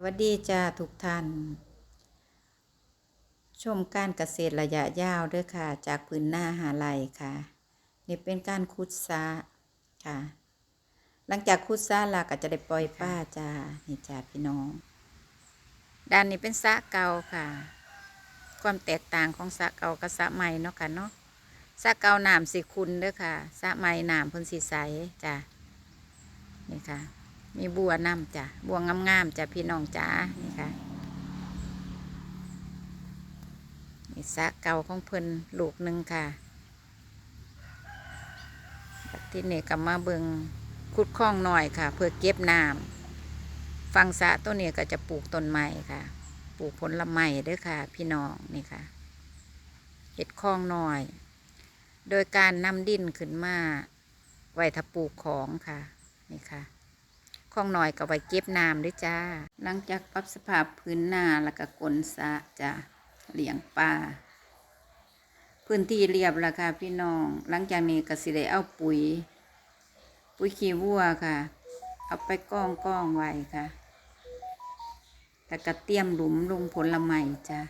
สวัสดีจ้าทุกท่าน ชมการเกษตรระยะยาวด้วยค่ะ จากพื้นหน้าหาไร่ค่ะ นี่เป็นการคุดซะค่ะ หลังจากคุดซะแล้วก็จะได้ปล่อยป้าจ้านี่จ้าพี่น้อง ด้านนี้เป็นสะเก่าค่ะ ความแตกต่างของสะเก่ากับสะใหม่เนาะค่ะเนาะสะเก่าน้ำสิคุณด้อค่ะสะใหม่น้ำเพิ่นสีใสจ้านี่ค่ะ มีบัวน้ำจ้ะ บัวงามๆจ้ะพี่น้องจ้านี่ค่ะ นี่สะเก่าของเพิ่นลูกหนึ่งค่ะ ที่นี่ก็มาเบิงขุดคลองหน่อยค่ะ เพื่อเก็บน้ำฟังสะตัวนี้ก็จะปลูกต้นไม้ค่ะ ปลูกผลไม้ด้วยค่ะ พี่น้องนี่ค่ะเห็ดคลองหน่อย โดยการนำดินขึ้นมาไว้ถ้าปลูกของค่ะ นี่ค่ะ คลองหน่อยก็ไว้เก็บน้ำด้วยจ้า หลังจากปรับสภาพพื้นนาแล้วก็กลนสะจ้าเลี้ยงปลาพื้นที่เรียบแล้วค่ะพี่น้อง หลังจากนี้ก็สิได้เอาปุ๋ย ปุ๋ยขี้วัวค่ะ เอาไปกองกองไว้ค่ะแล้วก็เตรียมหลุมลงผลไม้จ้า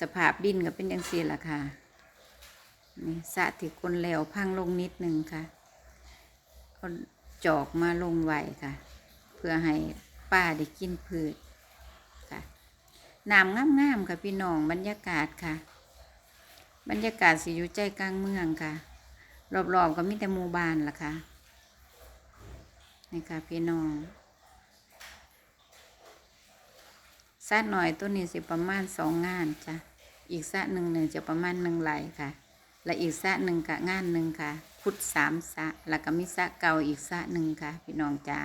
สภาพดินก็เป็นอย่างนี้ละค่ะนี่สะทีกลนแล้วพังลงนิดนึงค่ะ เอาจอกมาลงไว้ค่ะ เพื่อให้ป้าได้กินพืชค่ะน้ำงามๆค่ะพี่น้องบรรยากาศค่ะ บรรยากาศสิอยู่ใจกลางเมืองค่ะ รอบๆก็มีแต่หมู่บ้านล่ะค่ะนี่ค่ะพี่น้องสระหน่อยตัวนี้สิประมาณสองงานจ้ะอีกสระหนึ่งหนึ่งจะประมาณหนึ่งไหลค่ะ และอีกสระหนึ่งกะงานหนึ่งค่ะ พุทธสามสะ แล้วก็มีสะเก่าอีกสะหนึ่งค่ะ พี่น้องจ้า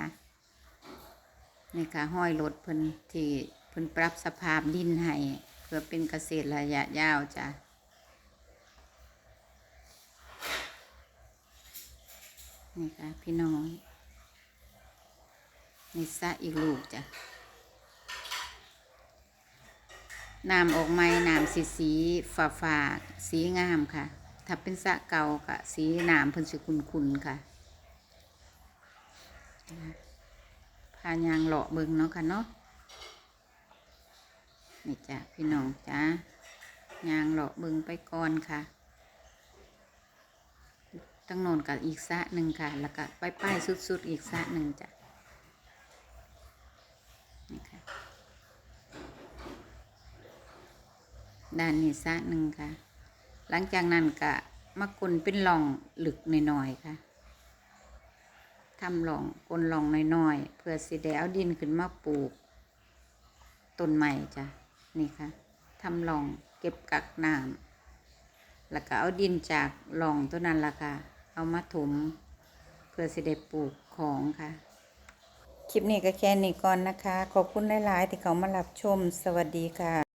นี่ค่ะห้อยรถเพิ่นที่เพิ่นปรับสภาพดินให้เพื่อเป็นเกษตรระยะยาวจ้านี่ค่ะพี่น้องนี่สะอีกลูกจ้ะน้ำออกไม้น้ำสีสีฟ้าฟ้าสีงามค่ะ ถ้าเป็นสะเก่าก็สีน้ำเพิ่นสิคุนๆค่ะพายางเลาะเบิงเนาะค่ะเนาะนี่จ้ะพี่น้องจ้ายางเลาะเบิงไปก่อนค่ะตั้งโนนกับอีกสะหนึ่งค่ะ แล้วก็ป้ายป้ายๆสุดๆอีกสะหนึ่งจ้ะนี่ค่ะด้านนี้สะหนึ่งค่ะ หลังจากนั้นก็มากุนเป็นหล่องหลึกหน่อยๆค่ะทำหล่องกลนหล่องน้อยๆเพื่อสิได้เอาดินขึ้นมาปลูกต้นใหม่จ้ะนี่ค่ะทำหล่องเก็บกักน้ำแล้วก็เอาดินจากหล่องตัวนั้นละค่ะ เอามาถมเพื่อสิได้ปลูกของค่ะ คลิปนี้ก็แค่นี้ก่อนนะคะ ขอบคุณหลาย ๆ ที่เขามารับชมสวัสดีค่ะ